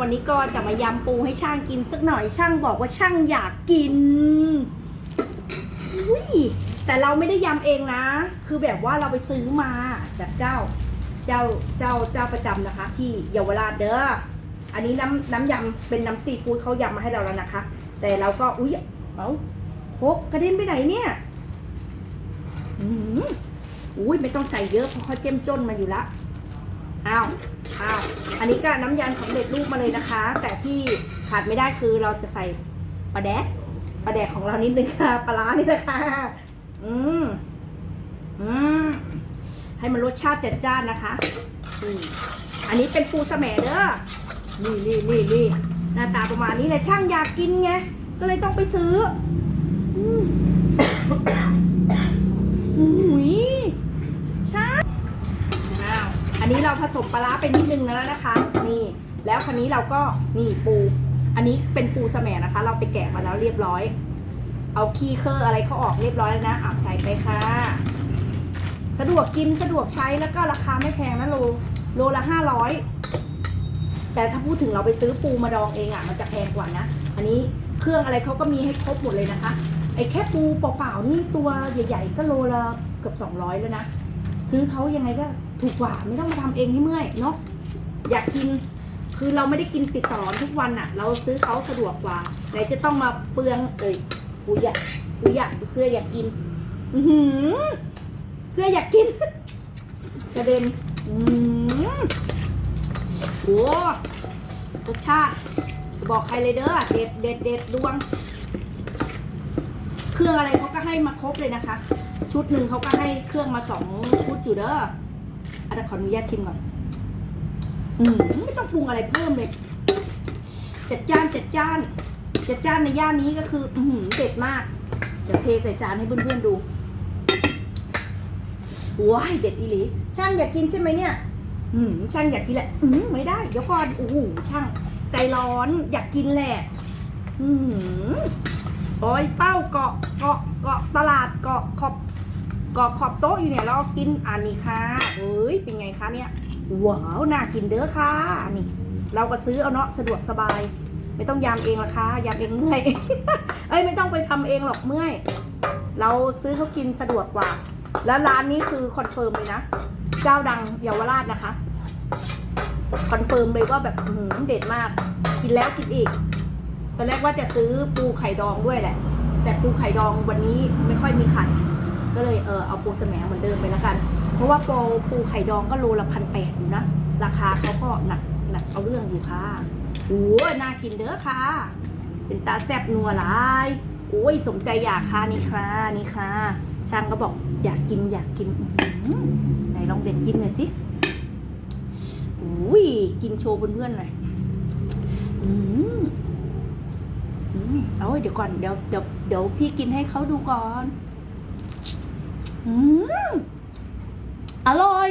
วันนี้ก็จะมายำปูให้ช่างกินสักหน่อยช่างบอกว่าช่างอยากกินอุ้ยแต่เราไม่ได้ยำเองนะ คือแบบว่าเราไปซื้อมาจากเจ้า เจ้าเจ้าเจ้าประจำนะคะ ที่เยาวราชเด้ออันนี้น้ำน้ำยำเป็นน้ำซีฟู้ดเขายำมาให้เราแล้วนะคะ แต่เราก็อุ้ยเอาโหกระเด็นไปไหนเนี่ยอืมอุ้ยไม่ต้องใส่เยอะเพราะเขาเจ้มจนมาอยู่ละ อ้าวอ้าวอันนี้ก็น้ำยำสำเร็จรูปมาเลยนะคะ แต่ที่ขาดไม่ได้คือเราจะใส่ปลาแดกปลาแดกของเรานิดนึงค่ะปลาร้านี่แหละค่ะอืมอืมให้มันรสชาติจัดจ้านนะคะอืมอันนี้เป็นปูสะแหมเด้อนี่นี่นี่นี่หน้าตาประมาณนี้เลยช่างอยากกินไงก็เลยต้องไปซื้อ อืม สมปลาร้าไปนิดนึงแล้วนะคะ นี่ แล้วคันนี้เราก็นี่ปู อันนี้เป็นปูสะแหมนะคะ เราไปแกะมาแล้วเรียบร้อย เอาขี้เคออะไรเขาออกเรียบร้อยแล้วนะอ่าใส่ไปค่ะ สะดวกกินสะดวกใช้แล้วก็ราคาไม่แพงนะโลโลละห้าร้อยแต่ถ้าพูดถึงเราไปซื้อปูมาดองเองอะมันจะแพงกว่านะ อันนี้เครื่องอะไรเขาก็มีให้ครบหมดเลยนะคะไอ้แค่ปูเปล่าๆนี่ตัวใหญ่ ๆ ก็โลละเกือบสองร้อยแล้วนะ ซื้อเขายังไงก็ ถูกกว่าไม่ต้องมาทำเองให้เมื่อยเนาะอยากกินคือเราไม่ได้กินติดต่อทุกวันอะเราซื้อเขาสะดวกกว่าไหนจะต้องมาเปลืองเอ้ยกูอยากกูอยากกูเสื้ออยากกินอือเสื้ออยากกินกระเด็นอืมโอ้รสชาติบอกใครเลยเด้อเด็ดเด็ดเด็ดดวง เครื่องอะไรเขาก็ให้มาครบเลยนะคะ ชุดหนึ่งเขาก็ให้เครื่องมาสองชุดอยู่เด้อ อันนี้ขออนุญาตชิมก่อนอืมไม่ต้องปรุงอะไรเพิ่มเลยจัดจ้านจัดจ้านจัดจ้านในย่านนี้ก็คือ อือหือเด็ดมาก เดี๋ยวเทใส่จานให้เพื่อนๆดูว้ายเด็ดอีหลี ช่างอยากกินใช่ไหมเนี่ย อืมช่างอยากกินแหละ อืมไม่ได้ เดี๋ยวก่อนโอ้โหช่าง ใจร้อนอยากกินแหละ อืมโอ้ยเฝ้าเกาะเกาะเกาะตลาด กาะขอบโต๊ะอยู่เนี่ยเรากินอันนี้ค่ะเฮ้ยเป็นไงคะเนี่ยว้าวน่ากินเด้อค่ะนี่ เราก็ซื้อเอาเนาะสะดวกสบาย ไม่ต้องยำเองละค่ะยำเองเมื่อยเอ้ยไม่ต้องไปทำเองหรอกเมื่อยเราซื้อเขากินสะดวกกว่า แล้วร้านนี้คือคอนเฟิร์มเลยนะเจ้าดังเยาวราชนะคะคอนเฟิร์มเลยว่าแบบหือเด็ดมาก กินแล้วกินอีกตอนแรกว่าจะซื้อปูไข่ดองด้วยแหละ แต่ปูไข่ดองวันนี้ไม่ค่อยมีไข่ ก็เลยเออเอาปูแหมเหมือนเดิมไปแล้วกัน เพราะว่าปรปูไข่ดองก็โลละพันแปดอยู่นะ ราคาเขาก็หนักหนักเอาเรื่องอยู่ค่ะโอ้น่ากินเด้อค่ะ เป็นตาแซบนัวหลายโอ้ยสมใจอยากค่ะนี่ค่ะนี่ค่ะ ช่างก็บอกอยากกินอยากกินไหนลองเด็ดกินหน่อยสิอุ้ยกินโชว์เพื่อนๆหน่อยอืมอืมเอาเดี๋ยวก่อนเดี๋ยวเดี๋ยวเดี๋ยวพี่กินให้เขาดูก่อน อร่อย